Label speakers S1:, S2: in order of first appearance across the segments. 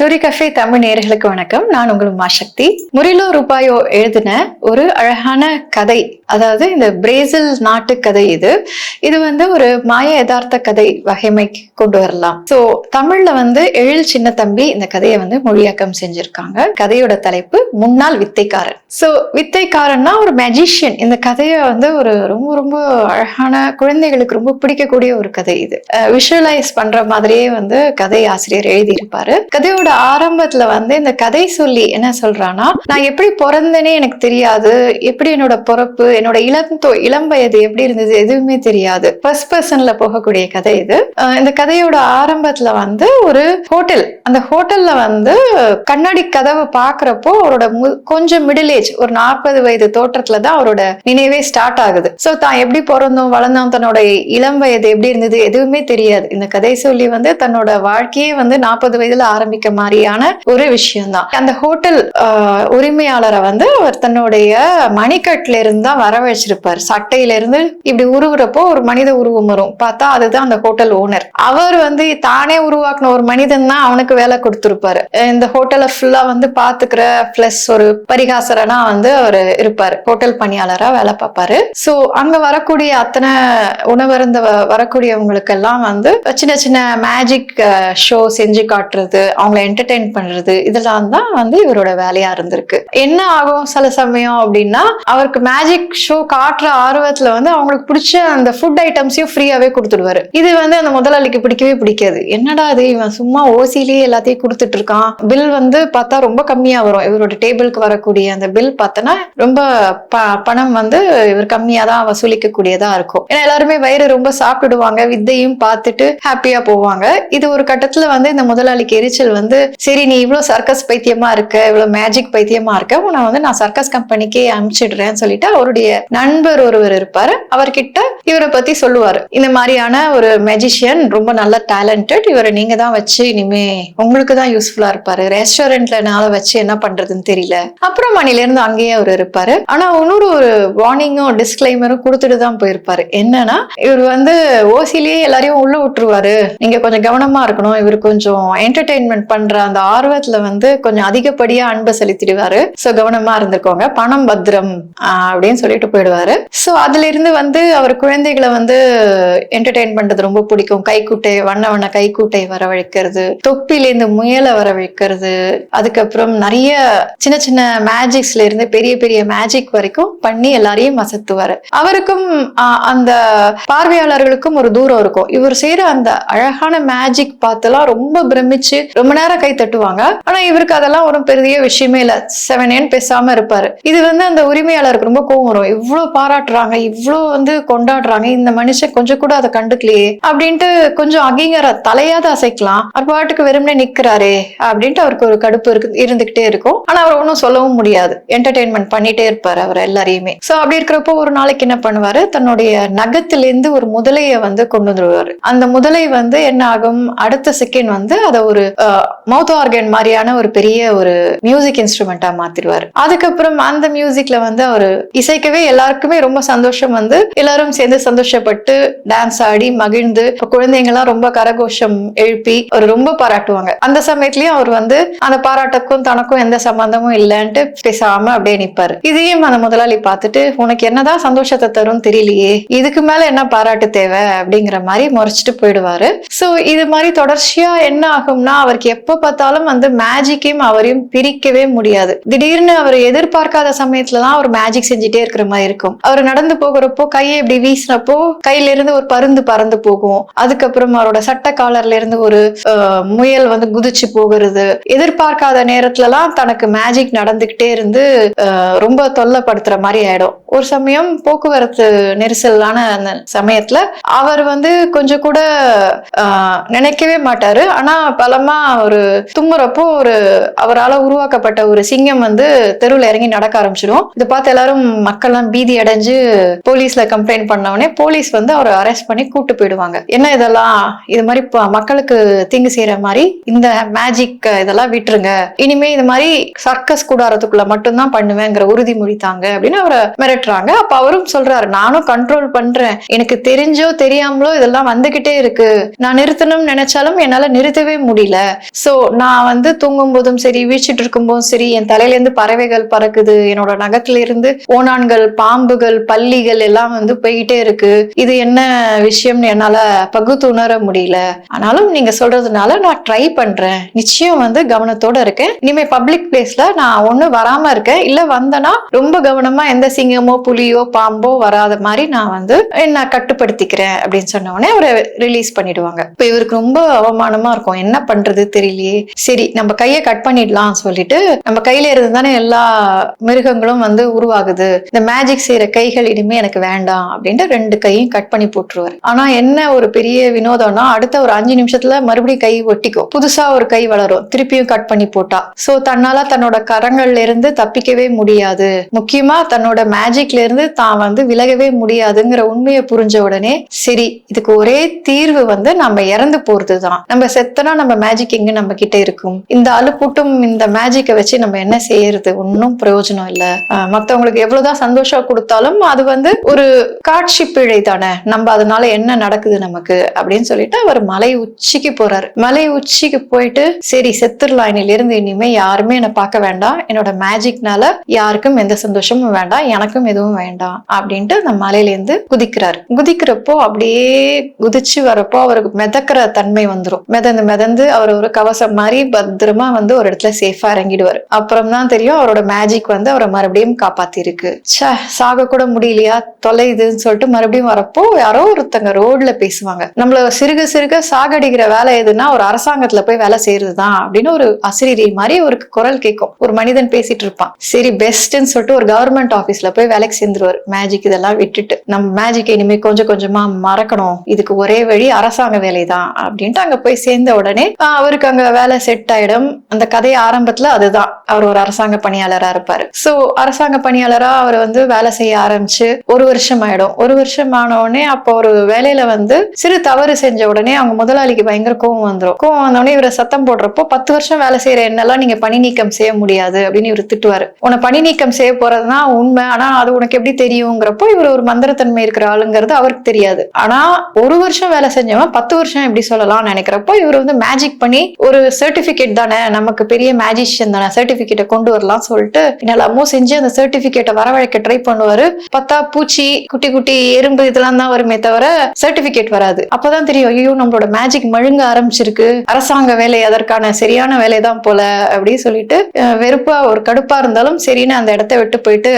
S1: Story cafe Tamil நேர்களுக்கு வணக்கம். நான் உங்கள் மாசக்தி முரிலோ ரூபாயோ எழுதின ஒரு அழகான கதை அதாவது இந்த பிரேசில் நாட்டு கதை இது. இது வந்து ஒரு மாய யதார்த்த கதை வகைமை கொண்டு வரலாம். சோ தமிழ்ல வந்து எழில் சின்ன தம்பி இந்த கதையை வந்து மொழியாக்கம் செஞ்சிருக்காங்க. கதையோட தலைப்பு முன்னாள் வித்தைக்காரன். சோ வித்தைக்காரன்னா ஒரு மேஜிஷியன் இந்த கதையை வந்து ஒரு ரொம்ப ரொம்ப அழகான குழந்தைகளுக்கு ரொம்ப பிடிக்கக்கூடிய ஒரு கதை இது. விஷுவலைஸ் பண்ற மாதிரியே வந்து கதை ஆசிரியர் எழுதியிருப்பாரு. கதையோட ஆரம்பத்துல வந்து இந்த கதை சொல்லி என்ன சொல்றான்னா நான் எப்படி பிறந்தேனே எனக்கு தெரியாது. எப்படி என்னோட பிறப்பு என்னோட இளம் தொ- இளம் வயது எப்படி இருந்தது எதுவுமே தெரியாது. ஃபர்ஸ்ட் பர்சன்ல போகக்கூடிய கதை இது. இந்த கதையோட ஆரம்பத்துல வந்து ஒரு ஹோட்டல். அந்த ஹோட்டல்ல வந்து கண்ணாடி கதவை பாக்குறப்போ அவரோட மு- கொஞ்சம் மிடில் ஏஜ் ஒரு நாற்பது வயது தோற்றத்துல தான் அவரோட நினைவே ஸ்டார்ட் ஆகுது. சோ தான் எப்படி பிறந்தோம் வளர்ந்தோம் தன்னோட இளம் வயது எப்படி இருந்தது எதுவுமே தெரியாது. இந்த கதை சொல்லி வந்து தன்னோட வாழ்க்கையே வந்து நாற்பது வயதுல ஆரம்பிக்க மாதிரியான ஒரு விஷயம்தான். அந்த ஹோட்டல் உரிமையாளரை வந்து அவர் தன்னுடைய மணிக்கட்டுல இருந்து தான் வர வச்சிருப்பார் சட்டையில இருந்து இப்படி உருவுறப்போ ஒரு மனித உருவம் வரும். பார்த்தா அதுதான் அந்த ஹோட்டல் ஓனர் அவர் வந்து தானே உருவாக்குன ஒரு மனிதன் தான் அவனுக்கு வேலை கொடுத்துருப்பாரு. இந்த ஹோட்டலை ஃபுல்லா வந்து பாத்துக்கிற பிளஸ் ஒரு பரிகாசரனா வந்து அவர் இருப்பாரு. ஹோட்டல் பணியாளரா வேலை பார்ப்பாரு. சோ அங்க வரக்கூடிய அத்தனை உணவருந்த வ- வரக்கூடியவங்களுக்கெல்லாம் வந்து சின்ன சின்ன மேஜிக் ஷோ செஞ்சு காட்டுறது அவங்களை என்டர்டெயின் பண்றது இதெல்லாம் தான் வந்து இவரோட வேலையா இருந்திருக்கு. என்ன ஆகும் சில சமயம் அப்படின்னா அவருக்கு மேஜிக் ஷோ காட்டுற ஆர்வத்துல வந்து அவங்களுக்கு பிடிச்ச அந்த ஃபுட் ஐட்டம்ஸையும் ஃப்ரீயாவே கொடுத்துடுவாரு. இது வந்து அந்த முதலாளிக்கு பிடிக்கவே பிடிக்காது. என்னடா இது இவன் சும்மா ஓசிலேயே எல்லாத்தையும் கொடுத்துட்டு இருக்கான். பில் வந்து பார்த்தா ரொம்ப கம்மியா வரும். இவரோட டேபிளுக்கு வரக்கூடிய அந்த பில் பார்த்தோன்னா ரொம்ப ப- பணம் வந்து இவர் கம்மியா தான் வசூலிக்க கூடியதா இருக்கும். ஏன்னா எல்லாருமே வயிறு ரொம்ப சாப்பிடுவாங்க வித்தையும் பார்த்துட்டு ஹாப்பியா போவாங்க. இது ஒரு கட்டத்துல வந்து இந்த முதலாளிக்கு எரிச்சல் வந்து சரி நீ இவ்வளோ சர்க்கஸ் பைத்தியமா இருக்க இவ்வளவு மேஜிக் பைத்தியமா இருக்க உன்னை வந்து நான் சர்க்கஸ் கம்பெனிக்கே அனுப்பிச்சிடுறேன்னு சொல்லிட்டு அவருடைய நண்பர் ஒருவர் இருப்பாரு. அவர்கிட்ட இவரை பத்தி சொல்லுவாரு. இந்த மாதிரியான ஒரு மெஜிஷியன் ரொம்ப நல்ல டேலண்டட் இவரை நீங்க தான் வச்சு இனிமே உங்களுக்கு தான் யூஸ்ஃபுல்லா இருப்பாரு. ரெஸ்டாரண்ட்ல நாள வச்சு என்ன பண்றதுன்னு தெரியல. அப்புறம் மணில இருந்து அங்கேயே அவர் இருப்பாரு. ஆனா இன்னொரு ஒரு வார்னிங்கும் டிஸ்கிளைமரும் கொடுத்துட்டு தான் போயிருப்பாரு. என்னன்னா இவர் வந்து ஓசிலேயே எல்லாரையும் உள்ள விட்டுருவாரு. நீங்க கொஞ்சம் கவனமா இருக்கணும். இவர் கொஞ்சம் என்டர்டைன்மெண்ட் பண்ண பண்ற அந்த ஆர்வத்துல வந்து கொஞ்சம் அதிகப்படியா அன்பை செலுத்திடுவாரு. சோ கவனமா இருந்துக்கோங்க. பணம் பத்திரம் அப்படின்னு சொல்லிட்டு போயிடுவாரு. சோ அதுல இருந்து வந்து அவர் குழந்தைகளை வந்து என்டர்டெயின் பண்றது ரொம்ப பிடிக்கும். கைக்குட்டை வண்ண வண்ண கைக்குட்டை வரவழைக்கிறது தொப்பிலேருந்து முயலை வரவழைக்கிறது. அதுக்கப்புறம் நிறைய சின்ன சின்ன மேஜிக்ஸ்ல இருந்து பெரிய பெரிய மேஜிக் வரைக்கும் பண்ணி எல்லாரையும் மசத்துவாரு அவருக்கும் அந்த பார்வையாளர்களுக்கும் ஒரு தூரம் இருக்கும். இவர் செய்யற அந்த அழகான மேஜிக் பார்த்தெல்லாம் ரொம்ப பிரமிச்சு ரொம்ப நேரம் கை தட்டுவாங்க. ஆனா இவருக்கு அதெல்லாம் ஒரு பெரிய விஷயமே இல்ல. செவனேன்னு பேசாம இருப்பாரு. இது வந்து அந்த உரிமையாளருக்கு ரொம்ப கோவம் வரும். இவ்வளவு பாராட்டுறாங்க இவ்வளவு வந்து கொண்டாடுறாங்க இந்த மனுஷன் கொஞ்சம் கூட அதை கண்டுக்கலையே அப்படின்ட்டு கொஞ்சம் அகிங்கர தலையாத அசைக்கலாம். அவர் பாட்டுக்கு வெறுமனே நிக்கிறாரே அப்படின்ட்டு அவருக்கு ஒரு கடுப்பு இருக்கு இருந்துகிட்டே இருக்கும். ஆனா அவர் ஒன்றும் சொல்லவும் முடியாது. என்டர்டெயின்மெண்ட் பண்ணிட்டே இருப்பாரு அவர் எல்லாரையுமே. சோ அப்படி இருக்கிறப்போ ஒரு நாளைக்கு என்ன பண்ணுவாரு? தன்னுடைய நகத்திலிருந்து ஒரு முதலைய வந்து கொண்டு வந்துருவாரு. அந்த முதலை வந்து என்ன ஆகும்? அடுத்த செகண்ட் வந்து அதை ஒரு மவுத் ஆர்கன் மாதிரியான ஒரு பெரிய ஒரு மியூசிக் இன்ஸ்ட்ருமெண்டா மாத்திடுவாரு. அதுக்கப்புறம் அந்த மியூசிக்ல வந்து அவர் இசைக்கவே எல்லாருக்குமே ரொம்ப சந்தோஷம் வந்து எல்லாரும் சேர்ந்து சந்தோஷப்பட்டு டான்ஸ் ஆடி மகிழ்ந்து இப்ப ரொம்ப கரகோஷம் எழுப்பி அவர் ரொம்ப பாராட்டுவாங்க. அந்த சமயத்திலயும் அவர் வந்து அந்த பாராட்டுக்கும் தனக்கும் எந்த சம்பந்தமும் இல்லைன்ட்டு பேசாம அப்படியே நிப்பாரு. இதையும் அந்த முதலாளி பார்த்துட்டு உனக்கு என்னதான் சந்தோஷத்தை தரும் தெரியலையே இதுக்கு மேல என்ன பாராட்டு தேவை? அப்படிங்கிற மாதிரி முறைச்சிட்டு போயிடுவாரு. சோ இது மாதிரி தொடர்ச்சியா என்ன ஆகும்னா அவருக்கு எப்ப பார்த்தாலும் வந்து மேஜிக்கையும் அவரையும் பிரிக்கவே முடியாது. திடீர்னு அவர் எதிர்பார்க்காத சமயத்துலதான் அவர் மேஜிக் செஞ்சுட்டே இருக்கிற மாதிரி இருக்கும். அவர் நடந்து போகிறப்போ கையை இப்படி வீசினப்போ கையில இருந்து ஒரு பருந்து பறந்து போகும். அதுக்கப்புறம் அவரோட சட்ட காலர்ல இருந்து ஒரு முயல் வந்து குதிச்சு போகிறது. எதிர்பார்க்காத நேரத்துலலாம் தனக்கு மேஜிக் நடந்துகிட்டே இருந்து ரொம்ப தொல்லைப்படுத்துற மாதிரி ஆயிடும். ஒரு சமயம் போக்குவரத்து நெரிசலான அந்த சமயத்துல அவர் வந்து கொஞ்சம் கூட நினைக்கவே மாட்டாரு. ஆனா பலமா ஒரு தும்புறப்போ ஒரு அவரால் உருவாக்கப்பட்ட ஒரு சிங்கம் வந்து தெருவில் இறங்கி நடக்க ஆரம்பிச்சிடும். இதை பார்த்து எல்லாரும் மக்கள்லாம் பீதி அடைஞ்சு போலீஸ்ல கம்ப்ளைண்ட் பண்ணவொடனே போலீஸ் வந்து அவரை அரெஸ்ட் பண்ணி கூட்டு போயிடுவாங்க. என்ன இதெல்லாம்? இது மாதிரி மக்களுக்கு தீங்கு செய்யற மாதிரி இந்த மேஜிக் இதெல்லாம் விட்டுருங்க. இனிமே இது மாதிரி சர்க்கஸ் கூடாரத்துக்குள்ள மட்டும்தான் பண்ணுவேங்கிற உறுதிமொழி தாங்க அப்படின்னு அவரை மிரட்டுறாங்க. அப்ப அவரும் சொல்றாரு நானும் கண்ட்ரோல் பண்றேன். எனக்கு தெரிஞ்சோ தெரியாமலோ இதெல்லாம் வந்துகிட்டே இருக்கு. நான் நிறுத்தணும்னு நினைச்சாலும் என்னால நிறுத்தவே முடியல. சோ ஸோ நான் வந்து தூங்கும் போதும் சரி வீழ்ச்சிட்டு இருக்கும்போதும் சரி என் தலையில இருந்து பறவைகள் பறக்குது. என்னோட நகத்துல இருந்து ஓனான்கள் பாம்புகள் பள்ளிகள் எல்லாம் வந்து போயிட்டே இருக்கு. இது என்ன விஷயம்னு என்னால பகுத்து உணர முடியல. ஆனாலும் நீங்க சொல்றதுனால நான் ட்ரை பண்றேன். நிச்சயம் வந்து கவனத்தோட இருக்கேன். இனிமே பப்ளிக் பிளேஸ்ல நான் ஒண்ணு வராம இருக்கேன். இல்ல வந்தனா ரொம்ப கவனமா எந்த சிங்கமோ புலியோ பாம்போ வராத மாதிரி நான் வந்து நான் கட்டுப்படுத்திக்கிறேன் அப்படின்னு சொன்ன உடனே அவரை ரிலீஸ் பண்ணிடுவாங்க. இப்ப இவருக்கு ரொம்ப அவமானமா இருக்கும். என்ன பண்றது இல்லையே சரி நம்ம கையை கட் பண்ணிடலாம் சொல்லிட்டு நம்ம கையில இருந்து தானே எல்லா மிருகங்களும் வந்து உருவாகுது. இந்த மேஜிக் செய்யற கைகள் இனிமே எனக்கு வேண்டாம் அப்படின்ட்டு ரெண்டு கையும் கட் பண்ணி போட்டுருவாரு. ஆனா என்ன ஒரு பெரிய வினோதம்னா அடுத்த ஒரு அஞ்சு நிமிஷத்துல மறுபடியும் கை ஒட்டிக்கும். புதுசா ஒரு கை வளரும். திருப்பியும் கட் பண்ணி போட்டா. சோ தன்னால தன்னோட கரங்கள்ல இருந்து தப்பிக்கவே முடியாது. முக்கியமா தன்னோட மேஜிக்ல இருந்து தான் வந்து விலகவே முடியாதுங்கிற உண்மையை புரிஞ்ச உடனே சரி இதுக்கு ஒரே தீர்வு வந்து நம்ம இறந்து போறதுதான். நம்ம செத்தனா நம்ம மேஜிக் எங்க நம்ம கிட்ட இருக்கும். இந்த அலுப்பூட்டும் இந்த மேஜிக்கை வச்சு நம்ம என்ன செய்யறது? ஒன்றும் பிரயோஜனம் இல்ல. மற்றவங்களுக்கு மத்தவங்களுக்கு எவ்வளவுதான் சந்தோஷம் கொடுத்தாலும் அது வந்து ஒரு காட்சி பிழை தானே. நம்ம அதனால என்ன நடக்குது நமக்கு? அப்படின்னு சொல்லிட்டு அவர் மலை உச்சிக்கு போறாரு. மலை உச்சிக்கு போயிட்டு சரி செத்துடலாம் இன்னிலிருந்து இனிமே யாருமே என்னை பார்க்க வேண்டாம். என்னோட மேஜிக்னால யாருக்கும் எந்த சந்தோஷமும் வேண்டாம். எனக்கும் எதுவும் வேண்டாம். அப்படின்ட்டு அந்த மலையில இருந்து குதிக்கிறாரு. குதிக்கிறப்போ அப்படியே குதிச்சு வரப்போ அவருக்கு மிதக்கிற தன்மை வந்துரும். மிதந்து மிதந்து அவர் ஒரு கவசம் மாதிரி பத்திரமா வந்து ஒரு இடத்துல சேஃபா இறங்கிடுவாரு. அப்புறம் தான் தெரியும் அவரோட மேஜிக் வந்து அவரை மறுபடியும் காப்பாத்திருக்கு. ச்சே சாக கூட முடியலையா? தொலையுதுன்னு சொல்லிட்டு மறுபடியும் வரப்போ யாரோ ஒருத்தங்க ரோட்ல பேசுவாங்க. நம்மள சிறுக சிறுக சாகடிக்கிற வேலை எதுன்னா ஒரு அரசாங்கத்துல போய் வேலை செய்யறதுதான் அப்படின்னு ஒரு அசிரியை மாதிரி ஒரு குரல் கேட்கும் ஒரு மனிதன் பேசிட்டு இருப்பான். சரி பெஸ்ட்ன்னு சொல்லிட்டு ஒரு கவர்மெண்ட் ஆபீஸ்ல போய் வேலைக்கு சேர்ந்துருவார். மேஜிக் இதெல்லாம் விட்டுட்டு நம்ம மேஜிக் இனிமே கொஞ்சம் கொஞ்சமா மறக்கணும். இதுக்கு ஒரே வழி அரசாங்க வேலை தான் அப்படின்ட்டு அங்க போய் சேர்ந்த உடனே அவருக்கு அங்க வேலை செட் ஆயிடும். அந்த கதை ஆரம்பத்துல அதுதான். அவர் ஒரு அரசாங்க பணியாளரா இருப்பாரு. சோ அரசாங்க பணியாளரா அவர் வந்து வேலை செய்ய ஆரம்பிச்சு ஒரு வருஷம் ஆயிடும். ஒரு வருஷம் ஆன உடனே அப்போ ஒரு வேலையில வந்து சிறு தவறு செஞ்ச உடனே அவங்க முதலாளிக்கு பயங்கர கோவம் வந்துடும் கோவம் வந்த உடனே இவரை சத்தம் போடுறப்போ பத்து வருஷம் வேலை செய்யற என்னெல்லாம் நீங்க பணி நீக்கம் செய்ய முடியாது அப்படின்னு இவர் திட்டுவாரு. உன்னை பணி நீக்கம் செய்ய போறதுதான் உண்மை. ஆனா அது உனக்கு எப்படி தெரியுங்கிறப்போ இவர் ஒரு மந்திரத்தன்மை இருக்கிற ஆளுங்கிறது அவருக்கு தெரியாது. ஆனா ஒரு வருஷம் வேலை செஞ்சவன் பத்து வருஷம் எப்படி சொல்லலாம்னு நினைக்கிறப்போ இவர் வந்து மேஜிக் பண்ணி ஒரு சர்டிஃபிகேட் தானே? நமக்கு பெரிய மேஜிஷியன் தானே? சர்டிஃபிகேட்டை கொண்டு வரலாம் சொல்லிட்டு நல்லாமோ செஞ்சு அந்த சர்டிபிகேட்டை வரவழைக்க ட்ரை பண்ணுவாரு. பார்த்தா பூச்சி குட்டி குட்டி எறும்பு இதெல்லாம் தான் வருமே தவிர சர்டிபிகேட் வராது. அப்பதான் தெரியும் ஐயோ நம்மளோட மேஜிக் மழுங்க ஆரம்பிச்சிருக்கு. அரசாங்க வேலை அதற்கான சரியான வேலை தான் போல அப்படின்னு சொல்லிட்டு வெறுப்பா ஒரு கடுப்பா இருந்தாலும் சரின்னு அந்த இடத்த விட்டு போயிட்டு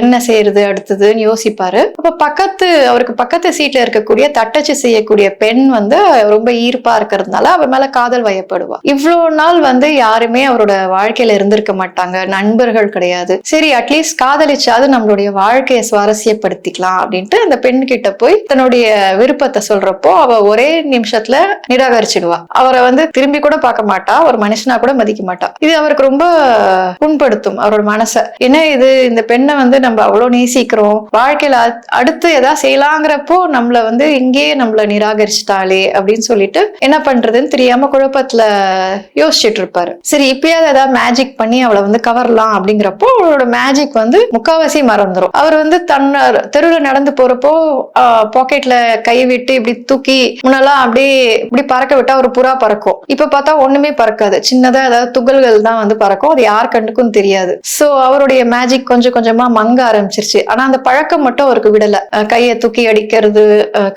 S1: என்ன செய்யறது அடுத்ததுன்னு யோசிப்பாரு. அப்ப பக்கத்து அவருக்கு பக்கத்து சீட்ல இருக்கக்கூடிய தட்டச்சு செய்யக்கூடிய பெண் வந்து ரொம்ப ஈர்ப்பா இருக்கிறதுனால அவ மேல காதல் வயப்படுவா இவ்வளவு நாள் வந்து யாருமே அவரோட வாழ்க்கையில இருந்திருக்க மாட்டாங்க. நண்பர்கள் கிடையாது. சரி அட்லீஸ்ட் காதலிச்சாவது நம்மளுடைய வாழ்க்கையை சுவாரஸ்யப்படுத்திக்கலாம் அப்படின்ட்டு அந்த பெண் கிட்ட போய் தன்னுடைய விருப்பத்தை சொல்றப்போ அவ ஒரே நிமிஷத்துல நிராகரிச்சிடுவா. அவரை வந்து திரும்பி கூட பார்க்க மாட்டா. ஒரு மனுஷனா கூட மதிக்க மாட்டா. இது அவருக்கு ரொம்ப புண்படுத்தும் அவரோட மனசை. என்ன இது? இந்த பெண்ணை வந்து நம்ம அவ்வளவு நேசிக்கிறோம். வாழ்க்கையில அடுத்து ஏதாவது செய்யலாங்கிறப்போ நம்மள வந்து இங்கேயே நம்மள நிராகரிச்சிட்டாளே அப்படின்னு சொல்லிட்டு என்ன பண்றதுன்னு தெரியாம குழப்பத்துல யோசிச்சுட்டு இருப்பாரு சரி இப்பயாவது ஏதாவது மேஜிக் பண்ணி அவளை வந்து கவரலாம் அப்படிங்கிறப்போ அவளோட மேஜிக் வந்து முக்காவாசி மறந்துடும் அவர் வந்து தன் தெருவில் நடந்து போறப்போ பாக்கெட்ல கை விட்டு இப்படி தூக்கி முன்னெல்லாம் அப்படியே இப்படி பறக்க விட்டா ஒரு புறா பறக்கும். இப்ப பார்த்தா ஒண்ணுமே பறக்காது. சின்னதா ஏதாவது துகள்கள் தான் வந்து பறக்கும். அது யார் கண்ணுக்கும் தெரியாது. சோ அவருடைய மேஜிக் கொஞ்சம் கொஞ்சமா மங்க ஆரம்பிச்சிருச்சு. ஆனா அந்த பழக்கம் மட்டும் அவருக்கு விடல. கையை தூக்கி அடிக்கிறது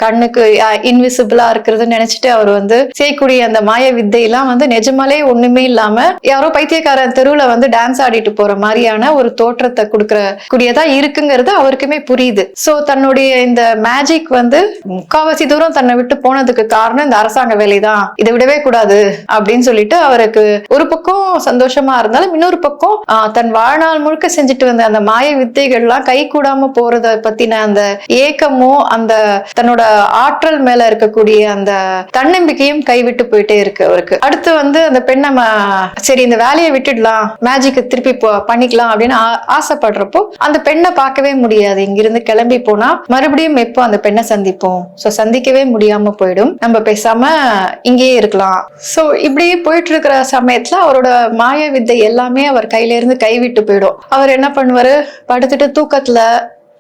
S1: கண்ணுக்கு இன்விசிபிளா இருக்கிறதுன்னு நினைச்சிட்டு அவர் வந்து செய்யக்கூடிய அந்த மாய வித்தையெல்லாம் வந்து நிஜமாலே ஒண்ணுமே இல்லாம யாரோ பைத்தியக்காரன் தெருவுல வந்து டான்ஸ் ஆடிட்டு போற மாதிரியான ஒரு தோற்றத்தை கொடுக்கற கூடியதா இருக்குங்கிறது அவருக்குமே புரியுது. சோ தன்னுடைய இந்த மேஜிக் வந்து முக்காவாசி தூரம் தன்னை விட்டு போனதுக்கு காரணம் இந்த அரசாங்க வேலைதான். இதை விடவே கூடாது அப்படின்னு சொல்லிட்டு அவருக்கு ஒரு பக்கம் சந்தோஷமா இருந்தாலும் இன்னொரு பக்கம் ஆஹ், தன் வாழ்நாள் முழுக்க செஞ்சுட்டு வந்த அந்த மாய வித்தைகள்லாம் கை கூடாம போறத பத்தின அந்த ஏக்கமும் அந்த தன்னோட ஆற்றல் மேல இருக்கக்கூடிய அந்த தன்னம்பிக்கையும் கைவிட்டு போயிட்டே இருக்கு அவருக்கு. அடுத்து வந்து அந்த பெண்ணை ம- சரி இந்த வேலையை விட்டுடலாம் மேஜிக் திருப்பி பண்ணிக்கலாம் அப்படின்னு ஆ- ஆசைப்படுறப்போ அந்த பெண்ணை பார்க்கவே முடியாது. இங்கிருந்து கிளம்பி போனா மறுபடியும் எப்போ அந்த பெண்ணை சந்திப்போம்? சோ சந்திக்கவே முடியாம போயிடும். நம்ம பேசாம இங்கேயே இருக்கலாம். சோ இப்படியே போயிட்டு இருக்கிற சமயத்துல அவரோட மாய வித்தை எல்லாமே அவர் கையில இருந்து கைவிட்டு போயிடும். அவர் என்ன பண்ணுவாரு? படுத்துட்டு தூக்கத்துல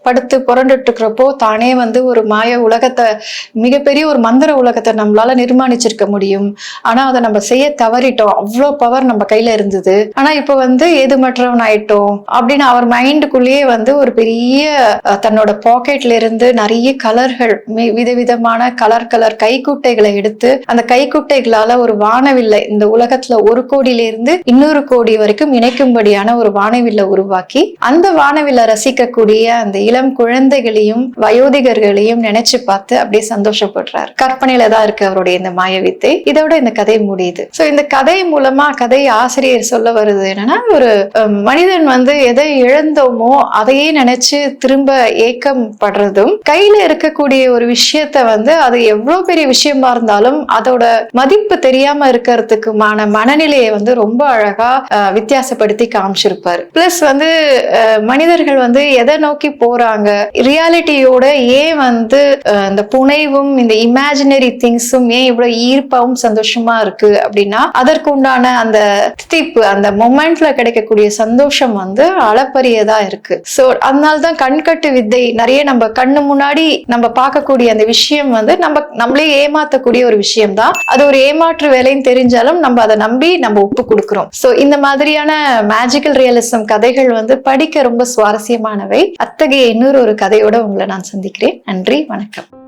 S1: படுத்து புரண்டுட்டு இருக்கிறப்போ தானே வந்து ஒரு மாய உலகத்தை மிகப்பெரிய ஒரு மந்திர உலகத்தை நம்மளால நிர்மாணிச்சிருக்க முடியும். ஆனா அதை நம்ம செய்ய தவறிட்டோம். அவ்வளோ பவர் நம்ம கையில இருந்தது. ஆனா இப்போ வந்து ஏதுமற்றவன் ஆயிட்டோம் அப்படின்னு அவர் மைண்டுக்குள்ளேயே வந்து ஒரு பெரிய தன்னோட பாக்கெட்ல இருந்து நிறைய கலர்கள் விதவிதமான கலர் கலர் கைக்குட்டைகளை எடுத்து அந்த கைக்குட்டைகளால ஒரு வானவில்லை இந்த உலகத்துல ஒரு கோடியில இருந்து இன்னொரு கோடி வரைக்கும் இணைக்கும்படியான ஒரு வானவில்லை உருவாக்கி அந்த வானவில்லை ரசிக்கக்கூடிய அந்த இளம் குழந்தைகளையும் வயோதிகர்களையும் நினைச்சு பார்த்து அப்படியே சந்தோஷப்படுறார். கற்பனையில தான் இருக்கு அவருடைய இந்த மாயவித்தை இதோட இந்த கதை முடியுது. சோ இந்த கதை மூலமா கதை ஆசிரியர் சொல்ல வருது என்னன்னா ஒரு மனிதன் வந்து எதை இழந்தோமோ அதையே நினைச்சு திரும்ப ஏக்கம் படுறதும் கையில இருக்கக்கூடிய ஒரு விஷயத்த வந்து அது எவ்வளவு பெரிய விஷயமா இருந்தாலும் அதோட மதிப்பு தெரியாம இருக்கிறதுக்குமான மனநிலையை வந்து ரொம்ப அழகா வித்தியாசப்படுத்தி காமிச்சிருப்பாரு. பிளஸ் வந்து மனிதர்கள் வந்து எதை நோக்கி போறாங்க ரியாலிட்டியோட ஏன் வந்து இந்த புனைவும் இந்த இமேஜினரி திங்ஸும் ஏன் இவ்வளவு ஈர்ப்பாவும் சந்தோஷமா இருக்கு அப்படின்னா அதற்கு உண்டான அந்த தித்திப்பு அந்த மொமெண்ட்ல கிடைக்கக்கூடிய சந்தோஷம் வந்து அளப்பரியதா இருக்கு. சோ அதனால்தான் கண்கட்டு வித்தை நிறைய நம்ம கண்ணு முன்னாடி நம்ம பார்க்கக்கூடிய அந்த விஷயம் வந்து நம்ம நம்மளே ஏமாத்தக்கூடிய ஒரு விஷயம் தான் அது ஒரு ஏமாற்று வேலைன்னு தெரிஞ்சாலும் நம்ம அதை நம்பி நம்ம ஒப்பு கொடுக்குறோம். சோ இந்த மாதிரியான மேஜிக்கல் ரியலிசம் கதைகள் வந்து படிக்க ரொம்ப சுவாரஸ்யமானவை. அத்தகைய இன்னொரு ஒரு கதையோட உங்களை நான் சந்திக்கிறேன். நன்றி வணக்கம்.